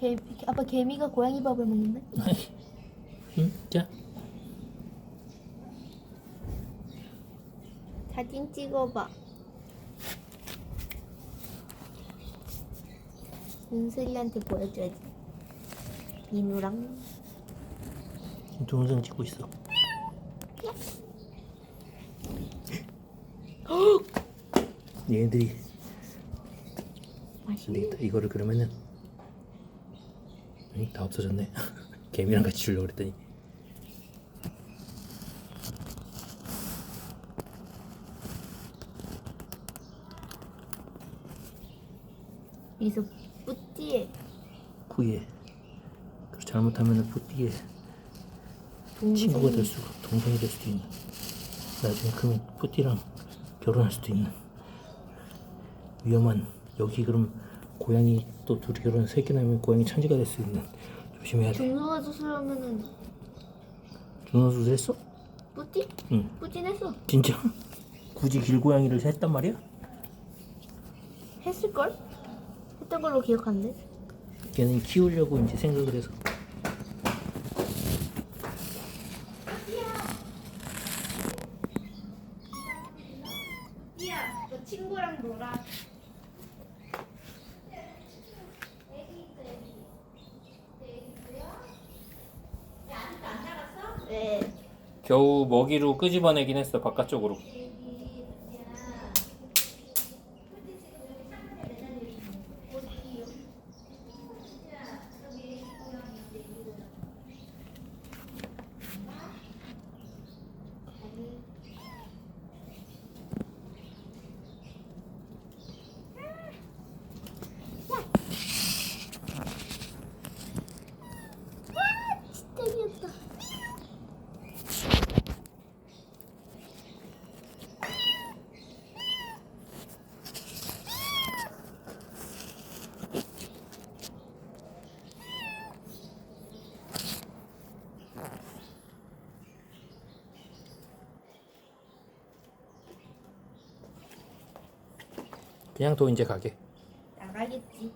개 아빠 개미가 고양이 밥을 먹는데? 응? 자 사진 찍어봐. 은슬이한테 보여줘야지. 민우랑 동영상 찍고 있어 얘네들이 맛있. 근데 이거를 그러면은 아니 다 없어졌네. 개미랑 같이 주려고 그랬더니. 여기서 뿌띠에. 후에. 그리고 잘못하면은 뿌띠에 친구가 될 수가 동생이 될 수도 있는. 나중에 크면 뿌띠랑 결혼할 수도 있는. 위험한 여기 그럼 고양이 또 둘이 결혼 세개 나면 고양이 천지가 될 수 있는 조심해야 돼 중성화 수술하면은 중화 수술했어? 뿌띠? 응 뿌띠냈어. 진짜? 굳이 길고양이를 했단 말이야? 했을걸? 했던 걸로 기억하는데? 걔는 키우려고 이제 생각을 해서 야, 너 친구랑 놀아. 네. 겨우 먹이로 끄집어내긴 했어 바깥쪽으로 그냥 둬 이제 가게 나가겠지.